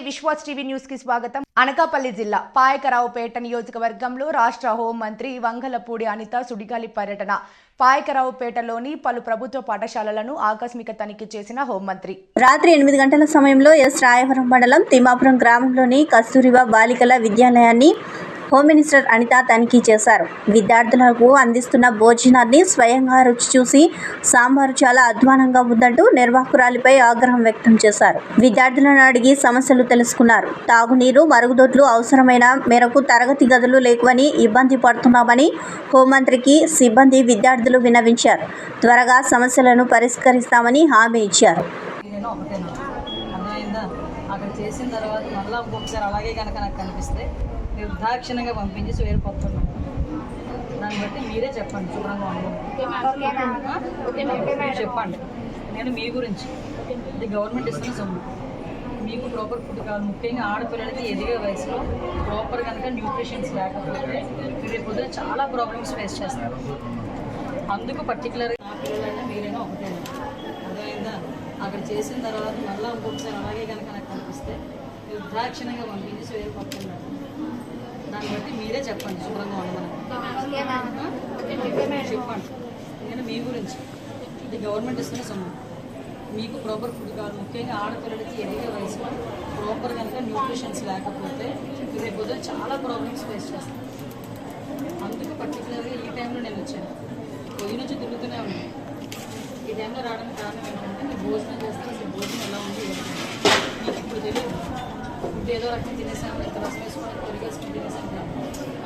Vishwas TV న్యూస్కి స్వాగతం. అనకాపల్లి జిల్లా పాయకరావుపేట నియోజకవర్గంలో రాష్ట్ర హోంమంత్రి వంగలపూడి అనిత సుడిగాలి పర్యటన. పాయకరావుపేటలోని పలు ప్రభుత్వ పాఠశాలలను ఆకస్మిక తనిఖీ చేసిన హోంమంత్రి. రాత్రి ఎనిమిది గంటల సమయంలో ఎస్ రాయవరం మండలం తిమాపురం గ్రామంలోని కస్తూరిబా బాలికల విద్యాలయాన్ని హోమ్ మినిస్టర్ అనిత తనిఖీ చేశారు. విద్యార్థులకు అందిస్తున్న భోజనాన్ని స్వయంగా రుచి చూసి సాంబారు చాలా అధ్వానంగా ఉందంటూ నిర్వాహకురాలిపై ఆగ్రహం వ్యక్తం చేశారు. విద్యార్థులను అడిగి సమస్యలు తెలుసుకున్నారు. తాగునీరు మరుగుదొడ్లు అవసరమైన మేరకు తరగతి గదులు లేకువని ఇబ్బంది పడుతున్నామని హోంమంత్రికి సిబ్బంది విద్యార్థులు విన్నవించారు. త్వరగా సమస్యలను పరిష్కరిస్తామని హామీ ఇచ్చారు. అక్కడ చేసిన తర్వాత మళ్ళీ ఇంకొకసారి అలాగే కనుక నాకు నిర్దాక్షిణంగా పంపించేసి వేరు కొట్టున్నాను దాన్ని బట్టి మీరే చెప్పండి శుభ్రంగా ఉండండి. చెప్పండి. నేను మీ గురించి. ఇది గవర్నమెంట్ ఇస్తున్న సొమ్ము. మీకు ప్రాపర్ ఫుడ్ కావాలి. ముఖ్యంగా ఆడపిల్లలకి ఎదిగే వయసులో ప్రాపర్ కనుక న్యూట్రిషన్స్ లేకపోతే మీరు రేపు పొద్దున చాలా ప్రాబ్లమ్స్ ఫేస్ చేస్తారు. అందుకు పర్టికులర్గా నా పిల్లలైనా మీరైనా ఒకటేనా అర్థమైందా అక్కడ చేసిన తర్వాత మళ్ళీ ఇంకొకసారి అలాగే కనుక నాకు కనిపిస్తే నిర్దాక్షిణంగా పంపించేసి వేరు పడుతున్నారు దాన్ని బట్టి మీరే చెప్పండి శుభ్రంగా ఉండమని చెప్పండి. నేను మీ గురించి. ఇది గవర్నమెంట్ ఇస్తున్న సొమ్ము. మీకు ప్రాపర్ ఫుడ్ కావాలి ముఖ్యంగా ఆడపిల్లలకి ఎదిగే వయసులో ప్రాపర్ కనుక న్యూట్రిషన్స్ లేకపోతే రేపు చాలా ప్రాబ్లమ్స్ ఫేస్ చేస్తారు అందుకు పర్టికులర్గా ఈ టైంలో నేను వచ్చాను. పొయ్యి నుంచి తిరుగుతూనే ఉన్నాను. ఈ టైంలో రావడానికి కారణం ఏంటంటే మీరు భోజనం చేస్తే అసలు భోజనం ఎలా ఉంది ఫుడ్ ఏదో రకంగా తినేసాము ఇంత రసం వేసుకొని పెరిగేసుకొని తినేసాము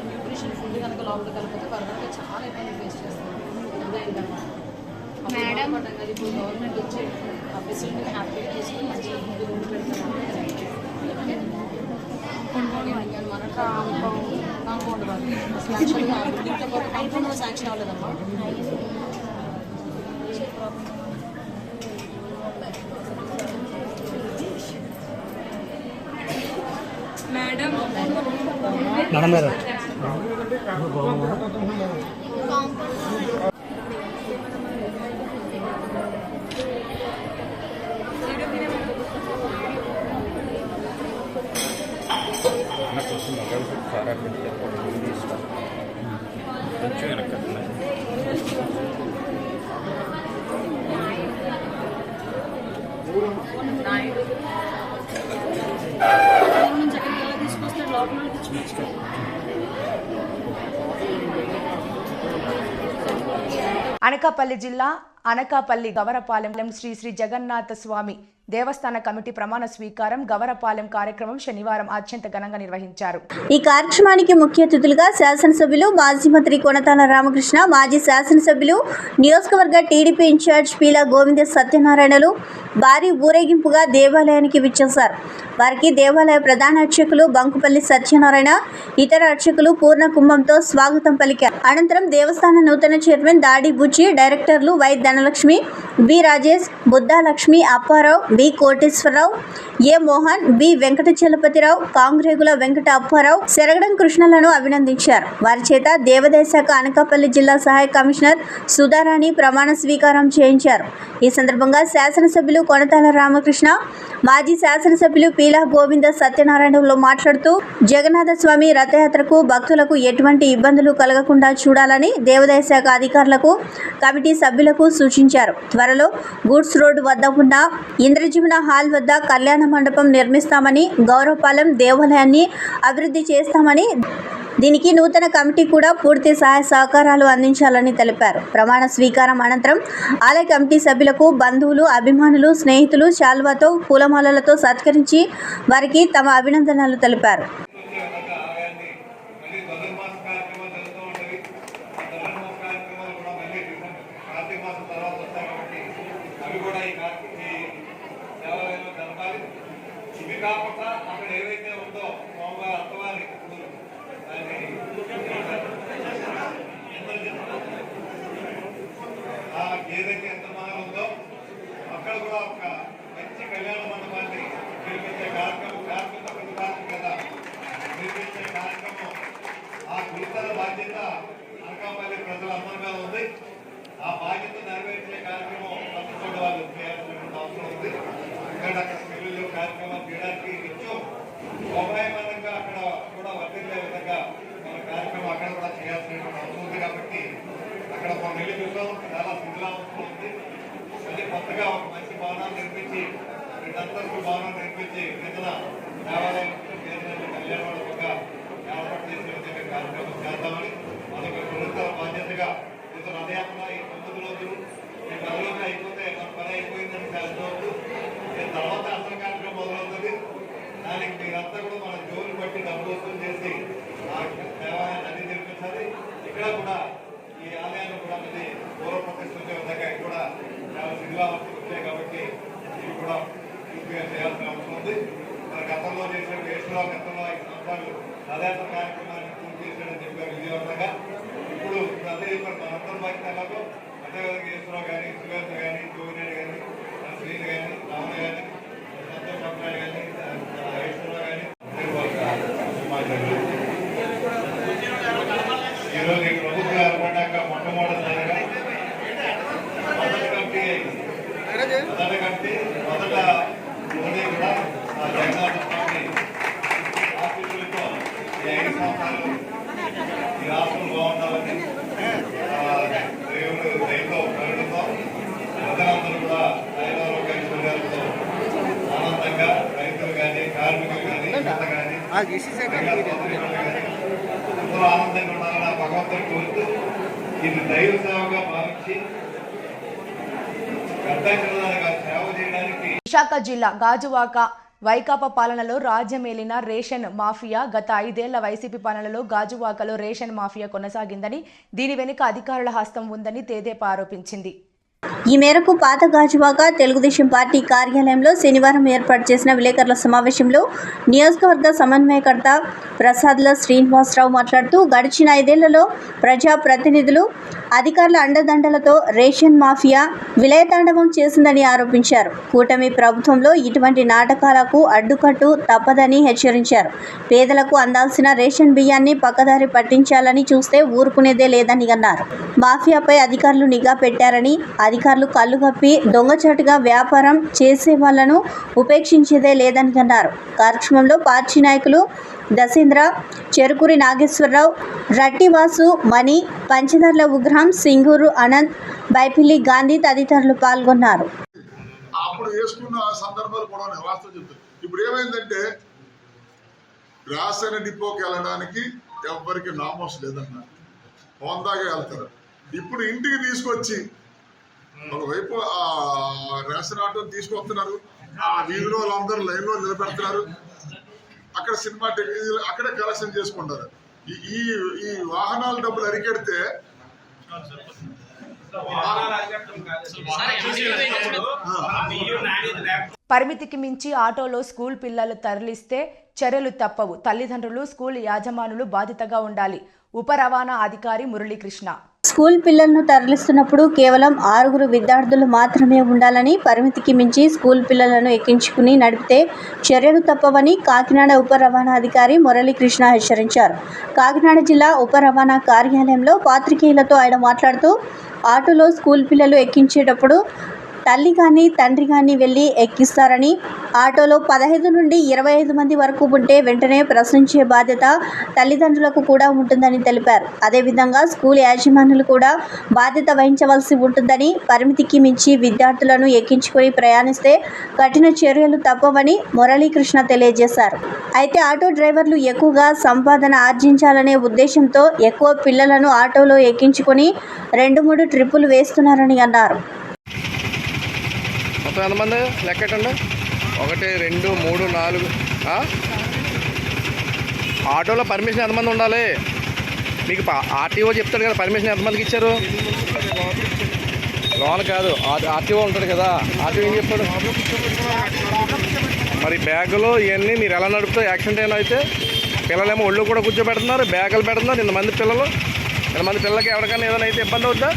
న్యూట్రిషన్ ఫుడ్ కనుక లోపల కలిపితే ఫర్దర్గా చాలా ఇబ్బంది ఫేస్ చేస్తాం. మేడం. అది ఇప్పుడు గవర్నమెంట్ వచ్చి ఆ ఫెసిలిటీని హ్యాపీగా తీసుకుని మంచి ఫుడ్ రూమ్ పెడతాము మన కాంపౌండ్ వాళ్ళు అసలు యాక్చువల్గా ఆ బిల్డింగ్తో పాటు కాంపౌండ్ శాంక్షన్ అవ్వలేదమ్మా. మేడం గారు నుంచి ఎక్కడికి అనకాపల్లి జిల్లా అనకాపల్లి గవరపాలెం శ్రీ శ్రీ జగన్నాథ స్వామి దేవస్థాన కమిటీ ప్రమాణ స్వీకారం గవరపాలెం కార్యక్రమం శనివారం అత్యంత ఘనంగా నిర్వహించారు. ఈ కార్యక్రమానికి ముఖ్య అతిథులుగా శాసనసభ్యులు మాజీ మంత్రి కొనతాన రామకృష్ణ మాజీ శాసనసభ్యులు నియోజకవర్గ టీడీపీ ఇన్ఛార్జ్ పీల గోవింద సత్యనారాయణలు భారీ ఊరేగింపుగా దేవాలయానికి విచ్చేశారు. వారికి దేవాలయ ప్రధాన అర్చకులు బంకుపల్లి సత్యనారాయణ ఇతర అర్చకులు పూర్ణ కుంభంతో స్వాగతం పలికారు. అనంతరం దేవస్థాన నూతన చైర్మన్ దాడి బుచ్చి డైరెక్టర్లు Y Dhanalakshmi B Rajesh Buddhalakshmi Apparao B Koteswararao A Mohan B Venkata Chalapathirao కాంగ్రేగుల Venkata Apparao సెరగడం కృష్ణలను అభినందించారు. వారి చేత దేవాదాయ శాఖ అనకాపల్లి జిల్లా సహాయ కమిషనర్ సుధారాణి ప్రమాణ స్వీకారం చేయించారు. ఈ సందర్భంగా శాసనసభ్యులు కొనతాల రామకృష్ణ మాజీ శాసనసభ్యులు పీలా గోవింద సత్యనారాయణలో మాట్లాడుతూ జగన్నాథ స్వామి రథయాత్రకు భక్తులకు ఎటువంటి ఇబ్బందులు కలగకుండా చూడాలని దేవాదాయ శాఖ అధికారులకు కమిటీ సభ్యులకు సూచించారు. త్వరలో గూడ్స్ రోడ్డు వద్ద ఉన్న ఇంద్రజీవన హాల్ వద్ద కళ్యాణ మండపం నిర్మిస్తామని గౌరవపాలెం దేవాలయాన్ని అభివృద్ధి చేస్తామని దీనికి నూతన కమిటీ కూడా పూర్తి సహాయ సహకారాలు అందించాలని తెలిపారు. ప్రమాణ స్వీకారం అనంతరం ఆలయ కమిటీ సభ్యులకు బంధువులు అభిమానులు స్నేహితులు శాల్వాతో పూలమాలలతో సత్కరించి వారికి తమ అభినందనలు తెలిపారు. ఇక్కడ కూడా ఒక మంచి కళ్యాణ మండపాన్ని నిర్మించే కార్యక్రమం కార్మిక ప్రతిపాదన కదా నిర్మించే కార్యక్రమం ఆ గురుతర బాధ్యత అనకాపల్లి ప్రజలందరి మీద ఉంది. ఆ బాధ్యత నెరవేర్చే కార్యక్రమం తప్పకుండా వాళ్ళు చేయాల్సినటువంటి అవసరం ఉంది. ఇక్కడ స్కూళ్ళలో కార్యక్రమం చేయడానికి నిత్యం ఉపాయమనంగా అక్కడ కూడా వర్తించే విధంగా మన కార్యక్రమం అక్కడ కూడా చేయాల్సినటువంటి అవసరం ఉంది కాబట్టి అక్కడ కొన్ని నెలలు చాలా శిథిలావస్థ ఉంది. మళ్ళీ కొత్తగా ఒక మంచి భవనాలు నిర్మించి రెండంతస్తు భవనాలు నిర్మించి ప్రజల దేవాలయం చేసినట్టు కళ్యాణ ఒక ఏర్పాటు చేసే విధంగా కార్యక్రమం చేద్దామని అదొక ప్రభుత్వ బాధ్యతగా ఇతర రథయాత్ర ఈ తొమ్మిది రోజులు ఈ పది రోజులు అయిపోతే మన పని అయిపోయిందని కాదు దీని తర్వాత అసలు కార్యక్రమం మొదలవుతుంది. దానికి మీరంతా కూడా మన జోలు బట్టి డబ్బు వసూలు చేసి ఆ దేవాలయాన్ని అన్ని నిర్మించాలి. ఇక్కడ కూడా ఈ ఆలయాన్ని కూడా మళ్ళీ పూర్వ ప్రతిష్ఠ విధంగా కూడా చాలా శిథిలావస్థకు వచ్చాయి కాబట్టి ఇవి కూడా పూర్తిగా చేయాల్సిన అవసరం ఉంది. మన గతంలో చేసిన వేసులో గతంలో ఐదు సంవత్సరాలు రథయాత్ర కార్యక్రమాన్ని పూర్తి చేశాడని చెప్పారు విజయవంతంగా ఇప్పుడు అదే మన అందరి బాధ్యత అదేవిధంగా ఈశ్వరావు కానీ సుగంధ కానీ జోగినేని కానీ మన శ్రీని కానీ రావణ కానీ సంతోష్ అబ్బాయి కానీ ఈశ్వరరావు కానీ ఈరోజు ఈ ప్రభుత్వం ఏర్పడ్డాక మొట్టమొదటిసారిగా మొదటి కమిటీ అయింది. మొదటి కమిటీ మొదట మోడీ కూడా ఆ జగన్నాథ స్వామి ఆశీస్సులతో ఈ ఐదు సంవత్సరాలు ఈ రాష్ట్రం బాగుండాలని ఆ దేవుడు దయతో కరుణతో ప్రజలందరూ కూడా ఐదారోగ్య ఐశ్వర్యాలతో ఆనందంగా రైతులు కానీ కార్మికులు కానీ యువత కానీ అందరూ ఆనందంగా ఉండాలని ఆ కోరుతూ ఇది దైవ సేవగా భావించి సేవ చేయడానికి విశాఖ జిల్లా గాజువాక వైకాపా పాలనలో రాజ్యమేలిన రేషన్ మాఫియా గత ఐదేళ్ళ వైసీపీ పాలనలో గాజువాకలో రేషన్ మాఫియా కొనసాగిందని దీని వెనుక అధికారుల హస్తం ఉందని తేదేపా ఆరోపించింది. ఈ మేరకు పాత గాజువాక తెలుగుదేశం పార్టీ కార్యాలయంలో శనివారం ఏర్పాటు చేసిన విలేకరుల సమావేశంలో నియోజకవర్గ సమన్వయకర్త ప్రసాద్ల శ్రీనివాసరావు మాట్లాడుతూ గడిచిన ఐదేళ్ళలో ప్రజా ప్రతినిధులు అధికారుల అండదండలతో రేషన్ మాఫియా విలయతాండవం చేసిందని ఆరోపించారు. కూటమి ప్రభుత్వంలో ఇటువంటి నాటకాలకు అడ్డుకట్టు తప్పదని హెచ్చరించారు. పేదలకు అందాల్సిన రేషన్ బియ్యాన్ని పక్కదారి పట్టించాలని చూస్తే ఊరుకునేదే లేదని అన్నారు. మాఫియాపై అధికారులు నిఘా పెట్టారని అధికారులు కళ్ళుగప్పి దొంగచాటుగా వ్యాపారం చేసే వాళ్ళను ఉపేక్షించేదే లేదని అన్నారు కార్యక్రమంలో పార్టీ నాయకులు దశేంద్ర చెరుకూరి నాగేశ్వరరావు రట్టివాసు మణి పంచదార్ల ఉగ్రహం సింగూరు అనంత్ బైపిల్లి గాంధీ తదితరులు పాల్గొన్నారు. అప్పుడు వేసుకున్న సందర్భాలు కూడా వాస్తవం చెప్తాను. ఇప్పుడు ఏమైందంటే రాసిన డిపోకి వెళ్ళడానికి ఎవ్వరికి నామోస్ లేదన్నారు. హోందాగా వెళ్తారు. ఇప్పుడు ఇంటికి తీసుకొచ్చి ఒకవైపు ఆ రేషన్ ఆటో తీసుకొస్తున్నారు ఆ వీధిలో వాళ్ళందరూ లైన్లో నిలబెడుతున్నారు. అక్కడ సినిమా టెక్- అక్కడే కలెక్షన్ చేసుకుంటారు. ఈ- ఈ వాహనాల డబ్బులు అరికెడితే పరిమితికి మించి ఆటోలో స్కూల్ పిల్లలు తరలిస్తే చర్యలు తప్పవు. తల్లిదండ్రులు స్కూల్ యాజమానులు బాధితగా ఉండాలి. ఉప రవాణా అధికారి మురళీకృష్ణ. స్కూల్ పిల్లలను తరలిస్తున్నప్పుడు కేవలం ఆరుగురు విద్యార్థులు మాత్రమే ఉండాలని పరిమితికి మించి స్కూల్ పిల్లలను ఎక్కించుకుని నడిపితే చర్యలు తప్పవని కాకినాడ ఉప రవాణాధికారి మురళీకృష్ణ హెచ్చరించారు. కాకినాడ జిల్లా ఉప రవాణా కార్యాలయంలో పాత్రికేయులతో ఆయన మాట్లాడుతూ ఆటోలో స్కూల్ పిల్లలు ఎక్కించేటప్పుడు తల్లి కానీ తండ్రి కానీ వెళ్ళి ఎక్కిస్తారని ఆటోలో పదహైదు నుండి ఇరవై ఐదు మంది వరకు ఉంటే వెంటనే ప్రశ్నించే బాధ్యత తల్లిదండ్రులకు కూడా ఉంటుందని తెలిపారు. అదేవిధంగా స్కూల్ యాజమాన్యులు కూడా బాధ్యత వహించవలసి ఉంటుందని పరిమితికి మించి విద్యార్థులను ఎక్కించుకొని ప్రయాణిస్తే కఠిన చర్యలు తప్పవని మురళీకృష్ణ తెలియజేశారు. అయితే ఆటో డ్రైవర్లు ఎక్కువగా సంపాదన ఆర్జించాలనే ఉద్దేశంతో ఎక్కువ పిల్లలను ఆటోలో ఎక్కించుకొని రెండు మూడు ట్రిప్పులు వేస్తున్నారని అన్నారు. మొత్తం ఎంతమంది లెక్కటండి ఒకటి రెండు మూడు నాలుగు. ఆటోలో పర్మిషన్ ఎంతమంది ఉండాలి? మీకు ఆర్టీఓ చెప్తాడు కదా పర్మిషన్ ఎంతమందికి ఇచ్చారు? లోన్ కాదు ఆర్- ఆర్టీఓ ఉంటాడు కదా. ఆర్టీఓ ఏం చెప్తాడు? మరి బ్యాగులో ఇవన్నీ మీరు ఎలా నడుపుతూ యాక్సిడెంట్ అయినా అయితే పిల్లలేమో ఒళ్ళు కూడా కూర్చోబెడుతున్నారు బ్యాగులు పెడుతున్నారు ఇంతమంది పిల్లలు ఇంతమంది పిల్లలకి ఎవరికైనా ఏదైనా అయితే ఇబ్బంది అవుద్దా?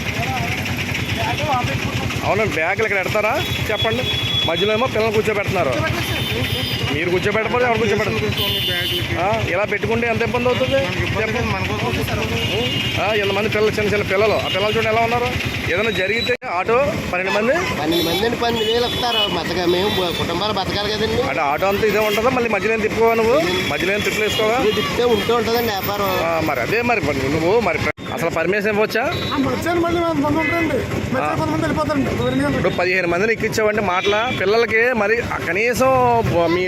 అవునండి బ్యాగులు ఇక్కడ పెడతారా? చెప్పండి. మధ్యలో ఏమో పిల్లలు కూర్చోబెడుతున్నారు. మీరు కూర్చోబెట్టకపోతే ఎవరు కూర్చోబెడతారు? ఇలా పెట్టుకుంటే ఎంత ఇబ్బంది అవుతుంది? ఎంతమంది పిల్లలు చిన్న చిన్న పిల్లలు. ఆ పిల్లలు చూడండి ఎలా ఉన్నారు? ఏదైనా జరిగితే ఆటో పన్నెండు మంది? పన్నెండు మంది అండి పన్నెండు వేలు వస్తారు బతక మేము కుటుంబాలు బతకాలి కదండి. అంటే ఆటో అంతా ఇదే ఉంటుందా? మళ్ళీ మధ్యలో ఏం తిప్పుకోవా నువ్వు? మధ్యలో ఏం తిప్పులు వేసుకోవా? తిప్పితే ఉంటూ ఉంటుందండి వ్యాపారం. మరి అదే మరి నువ్వు మరి అసలు పర్మిషన్ ఇవ్వచ్చా? ఇప్పుడు పదిహేను మందిని ఎక్కించావంటే మాటల పిల్లలకి మరి కనీసం మీ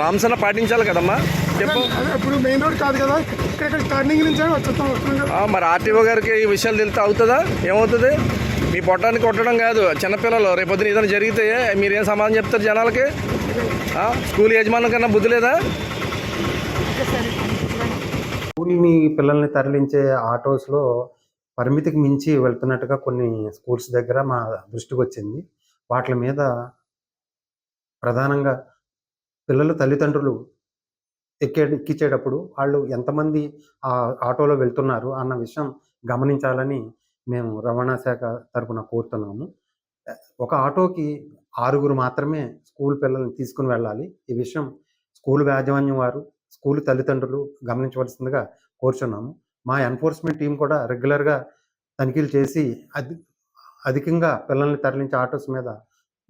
నామ్స్ అన్న పాటించాలి కదమ్మా? చెప్పు. ఇప్పుడు మెయిన్ రోడ్ కాదు కదా. ఇక్కడ టర్నింగ్ నుంచి మరి ఆర్టీఓ గారికి ఈ విషయాలు తెలితే అవుతుందా? ఏమవుతుంది? మీ పొట్టాన్ని కొట్టడం కాదు చిన్నపిల్లలు రేపొద్దున ఏదైనా జరిగితే మీరేం సమాధానం చెప్తారు జనాలకి? స్కూల్ యజమానుల కన్నా బుద్ధి లేదా? మీ పిల్లల్ని తరలించే ఆటోస్లో పరిమితికి మించి వెళ్తున్నట్టుగా కొన్ని స్కూల్స్ దగ్గర మా దృష్టికి వచ్చింది. వాటి మీద ప్రధానంగా పిల్లల తల్లిదండ్రులు ఎక్కే ఎక్కించేటప్పుడు వాళ్ళు ఎంతమంది ఆ ఆటోలో వెళ్తున్నారు అన్న విషయం గమనించాలని మేము రవాణా శాఖ తరపున కోరుతున్నాము. ఒక ఆటోకి ఆరుగురు మాత్రమే స్కూల్ పిల్లల్ని తీసుకుని వెళ్ళాలి. ఈ విషయం స్కూల్ యాజమాన్యం వారు స్కూల్ తల్లిదండ్రులు గమనించవలసిందిగా కోరుచున్నాము. మా ఎన్ఫోర్స్మెంట్ టీం కూడా రెగ్యులర్గా తనిఖీలు చేసి అది అధికంగా పిల్లల్ని తరలించే ఆటోస్ మీద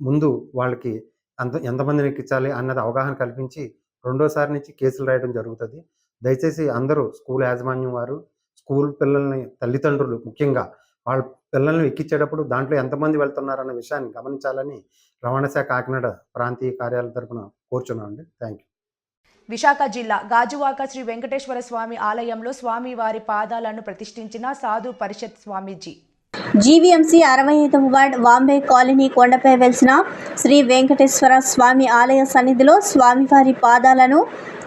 ముందు వాళ్ళకి అంత ఎంతమందిని ఎక్కించాలి అన్నది అవగాహన కల్పించి రెండోసారి నుంచి కేసులు రాయడం జరుగుతుంది. దయచేసి అందరూ స్కూల్ యాజమాన్యం వారు స్కూల్ పిల్లల్ని తల్లిదండ్రులు ముఖ్యంగా వాళ్ళ పిల్లల్ని ఎక్కించేటప్పుడు దాంట్లో ఎంతమంది వెళ్తున్నారన్న విషయాన్ని గమనించాలని రవాణా శాఖ కాకినాడ ప్రాంతీయ కార్యాలయ తరఫున కోరుచున్నామండి. థ్యాంక్ యూ విశాఖ జిల్లా గాజువాక శ్రీ వెంకటేశ్వర స్వామి ఆలయంలో స్వామివారి పాదాలను ప్రతిష్ఠించిన సాధు పరిషత్ స్వామీజీ. జీవీఎంసీ అరవై ఐదవ వార్డ్ వాంబే కాలనీ కొండపై వెలిసిన శ్రీ వెంకటేశ్వర స్వామి ఆలయ సన్నిధిలో స్వామివారి పాదాలను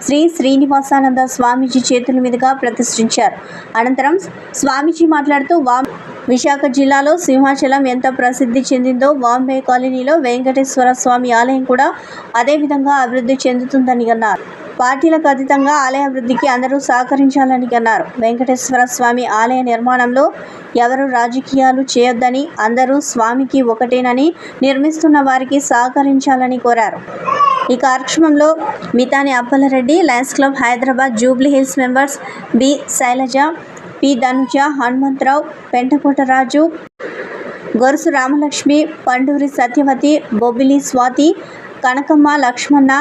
శ్రీ శ్రీనివాసానంద స్వామీజీ చేతుల మీదుగా ప్రతిష్ఠించారు. అనంతరం స్వామీజీ మాట్లాడుతూ వాం విశాఖ జిల్లాలో సింహాచలం ఎంత ప్రసిద్ధి చెందిందో వాంబే కాలనీలో వెంకటేశ్వర స్వామి ఆలయం కూడా అదేవిధంగా అభివృద్ధి చెందుతుందని అన్నారు. పార్టీలకు అతీతంగా ఆలయ వృద్ధికి అందరూ సహకరించాలని అన్నారు. వెంకటేశ్వర స్వామి ఆలయ నిర్మాణంలో ఎవరు రాజకీయాలు చేయొద్దని అందరూ స్వామికి ఒకటేనని నిర్మిస్తున్న వారికి సహకరించాలని కోరారు. ఈ కార్యక్రమంలో Mithani Appalareddy lions club Hyderabad Jubilee Hills members B. Shailaja P. Dhanuja Hanumantharao Pentakotaraju Gorusu Ramalakshmi Panduri Satyavathi Bobbili Swathi Kanakamma Lakshmana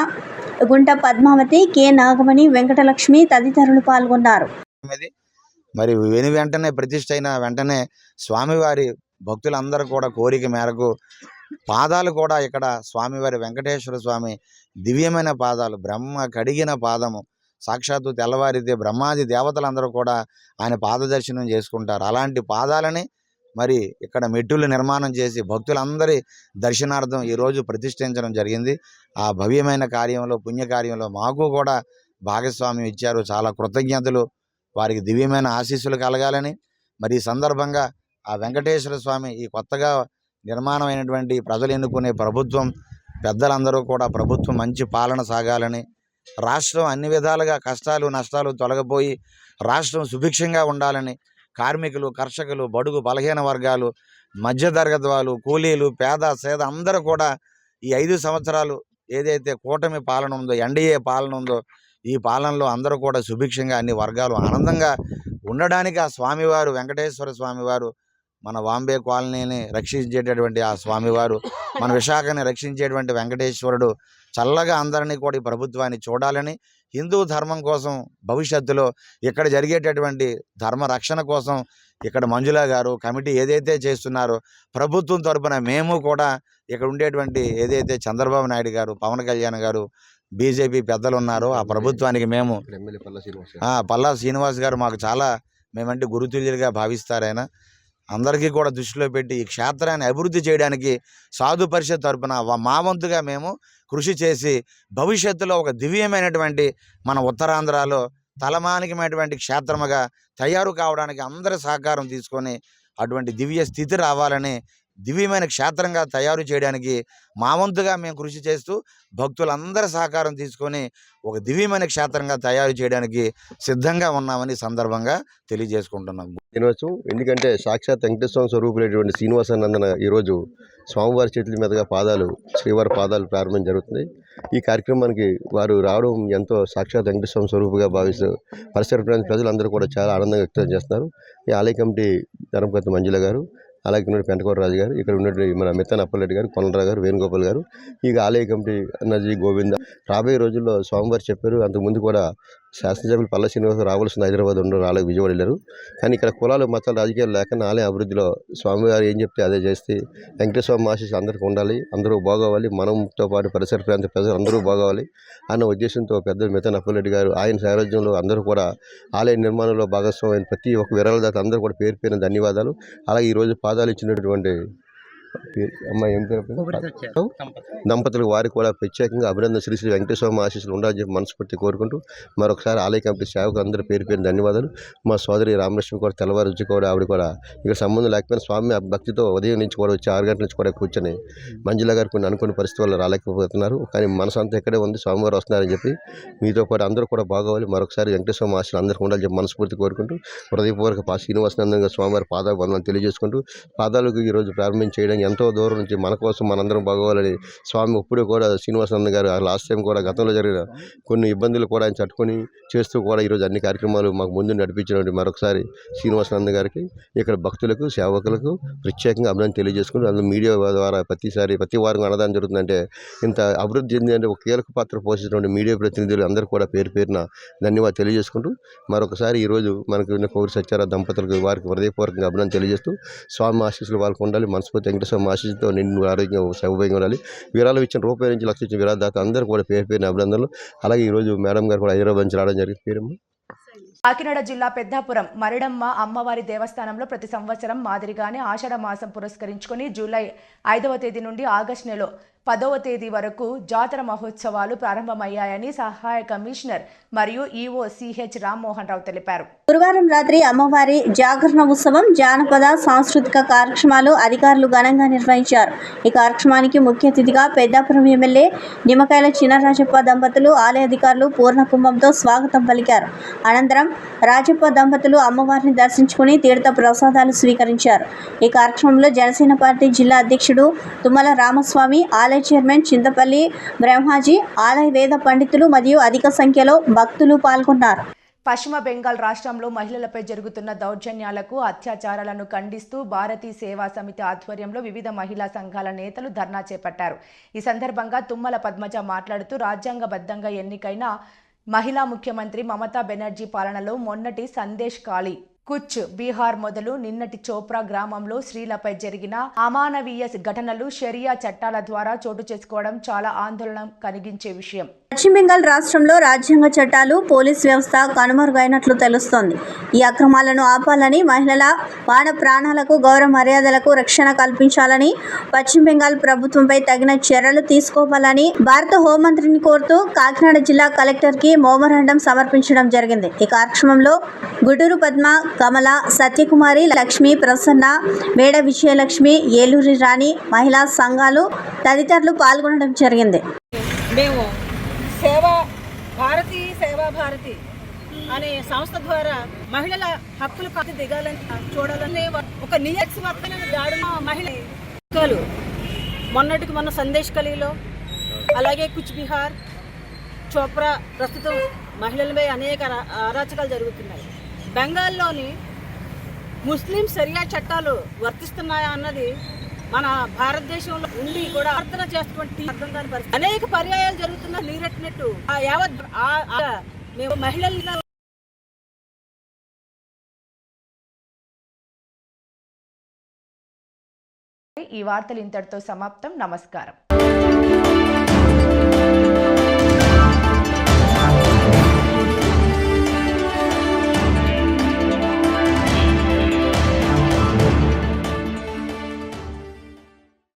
Gunta Padmavathi K. Nagamani Venkatalakshmi తదితరులు పాల్గొన్నారు. మరి వెను వెంటనే ప్రతిష్ట అయిన వెంటనే స్వామివారి భక్తులందరూ కూడా కోరిక మేరకు పాదాలు కూడా ఇక్కడ స్వామివారి వెంకటేశ్వర స్వామి దివ్యమైన పాదాలు బ్రహ్మ కడిగిన పాదము. సాక్షాత్తు తెల్లవారితే బ్రహ్మాది దేవతలందరూ కూడా ఆయన పాద దర్శనం చేసుకుంటారు. అలాంటి పాదాలని మరి ఇక్కడ మెట్టులు నిర్మాణం చేసి భక్తులందరి దర్శనార్థం ఈరోజు ప్రతిష్ఠించడం జరిగింది. ఆ భవ్యమైన కార్యంలో పుణ్యకార్యంలో మాకు కూడా భాగస్వామ్యం ఇచ్చారు. చాలా కృతజ్ఞతలు. వారికి దివ్యమైన ఆశీస్సులు కలగాలని. మరి ఈ సందర్భంగా ఆ వెంకటేశ్వర స్వామి ఈ కొత్తగా నిర్మాణమైనటువంటి ప్రజలు ఎన్నుకునే ప్రభుత్వం పెద్దలందరూ కూడా ప్రభుత్వం మంచి పాలన సాగాలని. రాష్ట్రం అన్ని విధాలుగా కష్టాలు నష్టాలు తొలగిపోయి రాష్ట్రం సుభిక్షంగా ఉండాలని కార్మికులు కర్షకులు బడుగు బలహీన వర్గాలు మధ్యతరగతి వాళ్ళు కూలీలు పేద సేద అందరూ కూడా ఈ ఐదు సంవత్సరాలు ఏదైతే కూటమి పాలన ఉందో ఎన్డీఏ పాలన ఉందో ఈ పాలనలో అందరూ కూడా సుభిక్షంగా అన్ని వర్గాలు ఆనందంగా ఉండడానికి ఆ స్వామివారు వెంకటేశ్వర స్వామివారు మన వాంబే కాలనీని రక్షించేటటువంటి ఆ స్వామివారు మన విశాఖని రక్షించేటువంటి వెంకటేశ్వరుడు చల్లగా అందరినీ కూడా ఈ ప్రభుత్వాన్ని చూడాలని హిందూ ధర్మం కోసం భవిష్యత్తులో ఇక్కడ జరిగేటటువంటి ధర్మ రక్షణ కోసం ఇక్కడ మంజుల గారు కమిటీ ఏదైతే చేస్తున్నారో ప్రభుత్వం తరపున మేము కూడా ఇక్కడ ఉండేటువంటి ఏదైతే చంద్రబాబు నాయుడు గారు పవన్ కళ్యాణ్ గారు బీజేపీ పెద్దలు ఉన్నారో ఆ ప్రభుత్వానికి మేము పల్లా శ్రీనివాస్ గారు. మాకు చాలా మేమంటే గురుతుల్యులుగా భావిస్తారు ఆయన అందరికీ కూడా దృష్టిలో పెట్టి ఈ క్షేత్రాన్ని అభివృద్ధి చేయడానికి సాధు పరిషత్ తరపున మా వంతుగా మేము కృషి చేసి భవిష్యత్తులో ఒక దివ్యమైనటువంటి మన ఉత్తరాంధ్రలో తలమానికమైనటువంటి క్షేత్రముగా తయారు కావడానికి అందరి సహకారం తీసుకొని అటువంటి దివ్య స్థితి రావాలని దివ్యమైన క్షేత్రంగా తయారు చేయడానికి మా వంతుగా మేము కృషి చేస్తూ భక్తులందరి సహకారం తీసుకొని ఒక దివ్యమైన క్షేత్రంగా తయారు చేయడానికి సిద్ధంగా ఉన్నామని సందర్భంగా తెలియజేసుకుంటున్నాం. దినోత్సవం ఎందుకంటే సాక్షాత్ వెంకటేశ్వర స్వరూపులైనటువంటి శ్రీనివాసానందన ఈరోజు స్వామివారి చేతుల మీదుగా పాదాలు శ్రీవారి పాదాలు ప్రారంభం జరుగుతుంది. ఈ కార్యక్రమానికి వారు రావడం ఎంతో సాక్షాత్ వెంకటేశ్వర స్వరూపుగా భావిస్తూ పరిసర ప్రాంత ప్రజలందరూ కూడా చాలా ఆనందంగా వ్యక్తం చేస్తున్నారు. ఈ ఆలయ కమిటీ ధర్మకర్త మంజుల గారు అలాగే ఉన్నటువంటి పెంటకోట రాజు గారు ఇక్కడ ఉన్నటువంటి మన మిత్తన అప్పలరెడ్డి గారు కొనరావు గారు వేణుగోపాల్ గారు ఇక ఆలయ కమిటీ అన్నజీ గోవింద. రాబోయే రోజుల్లో స్వామివారు చెప్పారు. అంతకుముందు కూడా శాసనసభ్యులు పల్ల శ్రీనివాస రావాల్సిన హైదరాబాద్ ఉండరు రాలేదు విజయవాడ వెళ్ళారు. కానీ ఇక్కడ కులాలు మతాలు రాజకీయాలు లేకుండా ఆలయ అభివృద్ధిలో స్వామివారు ఏం చెప్తే అదే చేస్తే వెంకటేశ్వర స్వామి ఆశీస్సు అందరికీ ఉండాలి అందరూ బాగోవాలి మనంతో పాటు పరిసర ప్రాంత ప్రజలు అందరూ బాగోవాలి అన్న ఉద్దేశంతో పెద్ద మితన్ అప్పలరెడ్డి గారు ఆయన సారథ్యంలో అందరూ కూడా ఆలయ నిర్మాణంలో భాగస్వామైన ప్రతి ఒక్క విరాళదాత అందరూ కూడా పేరు పేరున ధన్యవాదాలు. అలాగే ఈరోజు పాదాలు ఇచ్చినటువంటి అమ్మాయి ఏం పేరు దంపతులకు వారికి కూడా ప్రత్యేకంగా అభినందన శ్రీ శ్రీ వెంకటేశ్వర ఆశీస్సులు ఉండాలని చెప్పి మనస్ఫూర్తి కోరుకుంటూ మరొకసారి ఆలయ కమిటీ సేవకు అందరూ పేరు పేరు ధన్యవాదాలు. మా సోదరి రామలక్ష్మి కూడా తెల్లవారు వచ్చి కూడా ఆవిడ కూడా ఇక్కడ సంబంధం లేకపోయినా స్వామి భక్తితో ఉదయం నుంచి కూడా వచ్చి ఆరు గంటల నుంచి కూడా కూర్చొని మంజుల గారు కొన్ని అనుకున్న పరిస్థితి వల్ల రాలేకపోతున్నారు. కానీ మనసు అంతా ఇక్కడే ఉంది స్వామివారు వస్తున్నారని చెప్పి మీతో పాటు అందరూ కూడా బాగోవాలి. మరొకసారి వెంకటేశ్వర ఆశీస్సులు అందరికీ ఉండాలని చెప్పి మనస్ఫూర్తి కోరుకుంటూ హృదయపూర్వక పా శ్రీనివాసనందంగా స్వామివారి పాదాలు వందనాలు తెలియజేసుకుంటూ పాదాలకు ఈరోజు ప్రారంభం చేయడానికి ఎంతో దూరం నుంచి మన కోసం మనందరం బాగోవాలని స్వామి ఇప్పుడు కూడా శ్రీనివాసానంద గారు లాస్ట్ టైం కూడా గతంలో జరిగిన కొన్ని ఇబ్బందులు కూడా ఆయన చట్టుకొని చేస్తూ కూడా ఈరోజు అన్ని కార్యక్రమాలు మాకు ముందు నడిపించినటువంటి మరొకసారి శ్రీనివాసనంద గారికి ఇక్కడ భక్తులకు సేవకులకు ప్రత్యేకంగా అభినందన తెలియజేసుకుంటూ అందులో మీడియా ద్వారా ప్రతిసారి ప్రతి వారం అన్నదానం జరుగుతుందంటే ఇంత అభివృద్ధి చెందిందంటే ఒక కీలక పాత్ర పోషించినటువంటి మీడియా ప్రతినిధులు అందరూ కూడా పేరు పేరున ధన్యవాదాలు తెలియజేసుకుంటూ మరొకసారి ఈరోజు మనకు ఉన్న కౌరి సత్యార దంపతులకు వారికి హృదయపూర్వకంగా అభినందన తెలియజేస్తూ స్వామి ఆశీస్సులు వాళ్ళకు ఉండాలి మనస్ఫూర్తి వెంకటేశ్వర ఆశీస్సుతో నిన్ను ఆరోగ్యంగా సౌభాగ్యంగా ఉండాలి. విరాళం ఇచ్చిన రూపాయి నుంచి లక్ష ఇచ్చిన విరాళదాత అందరూ కూడా పేరు పేరున అభినందనలు. అలాగే ఈరోజు మేడం గారు కూడా హైదరాబాద్ నుంచి రావడం జరిగింది. పేరమ్మ? కాకినాడ జిల్లా పెద్దాపురం మరిడమ్మ అమ్మవారి దేవస్థానంలో ప్రతి సంవత్సరం మాదిరిగానే ఆషాఢ మాసం పురస్కరించుకొని జూలై ఐదవ తేదీ నుండి ఆగస్టు నెల పదవ తేదీ వరకు జాతర మహోత్సవాలు ప్రారంభమయ్యాయని సహాయ కమిషనర్ మరియు ఈఓ సిహెచ్ రామ్మోహన్ రావు తెలిపారు. గురువారం రాత్రి అమ్మవారి జాగరణ ఉత్సవం జానపద సాంస్కృతిక కార్యక్రమాలు అధికారులు ఘనంగా నిర్వహించారు. ఈ కార్యక్రమానికి ముఖ్య అతిథిగా పెద్దాపురం ఎమ్మెల్యే నిమ్మకాయల చినరాజప్ప దంపతులు ఆలయ అధికారులు పూర్ణ కుంభంతో స్వాగతం పలికారు. అనంతరం రాజప్ప దంపతులు అమ్మవారిని దర్శించుకుని తీర్థ ప్రసాదాలు స్వీకరించారు. ఈ కార్యక్రమంలో జనసేన పార్టీ జిల్లా అధ్యక్షుడు తుమ్మల రామస్వామి ఆలయ చైర్మన్ చింతపల్లి బ్రహ్మాజీ ఆలయ వేద పండితులు మరియు అధిక సంఖ్యలో భక్తులు పాల్గొన్నారు. పశ్చిమ బెంగాల్ రాష్ట్రంలో మహిళలపై జరుగుతున్న దౌర్జన్యాలకు అత్యాచారాలను ఖండిస్తూ భారతీ సేవా సమితి ఆధ్వర్యంలో వివిధ మహిళా సంఘాల నేతలు ధర్నా చేపట్టారు. ఈ సందర్భంగా తుమ్మల పద్మజ మాట్లాడుతూ రాజ్యాంగబద్ధంగా ఎన్నికైన మహిళా ముఖ్యమంత్రి మమతా బెనర్జీ పాలనలో మొన్నటి సందేశ్ కాళీ కుచ్ బీహార్ మొదలు నిన్నటి చోప్రా గ్రామంలో స్త్రీలపై జరిగిన అమానవీయ ఘటనలు షరియా చట్టాల ద్వారా చోటు చేసుకోవడం చాలా ఆందోళన కలిగించే విషయం. పశ్చిమ బెంగాల్ రాష్ట్రంలో రాజ్యాంగ చట్టాలు పోలీస్ వ్యవస్థ కనుమరుగైనట్లు తెలుస్తోంది. ఈ అక్రమాలను ఆపాలని మహిళల వాన ప్రాణాలకు గౌరవ మర్యాదలకు రక్షణ కల్పించాలని పశ్చిమ బెంగాల్ ప్రభుత్వంపై తగిన చర్యలు తీసుకోవాలని భారత హోంమంత్రిని కోరుతూ కాకినాడ జిల్లా కలెక్టర్కి మోమరాండం సమర్పించడం జరిగింది. ఈ కార్యక్రమంలో గుడూరు పద్మ కమల సత్యకుమారి లక్ష్మి ప్రసన్న మేడ విజయలక్ష్మి ఏలూరి రాణి మహిళా సంఘాలు తదితరులు పాల్గొనడం జరిగింది. మేము సేవా భారతి సేవా భారతి అనే సంస్థ ద్వారా మహిళల హక్కులు కాదు దిగాలని చూడాలని ఒక నియక్షవర్తమైన దాడుల మహిళ హక్కులు మొన్నటికి మొన్న సందేశ్ కలిలో అలాగే కుచ్ బిహార్ చోప్రా ప్రస్తుతం మహిళలపై అనేక అరాచకాలు జరుగుతున్నాయి. బెంగాల్లోని ముస్లిం సరియా చట్టాలు వర్తిస్తున్నాయా అన్నది మన భారతదేశంలో ఉండి కూడా ప్రార్థన చేస్తున్నటువంటి అర్థం కాని పరిస్థితి. అనేక పర్యాయాలు జరుగుతున్న నీరెట్టినట్టు. ఆ యావత్ ఆ- మేము మహిళలు ఈ వార్తలు ఇంతటితో సమాప్తం. నమస్కారం.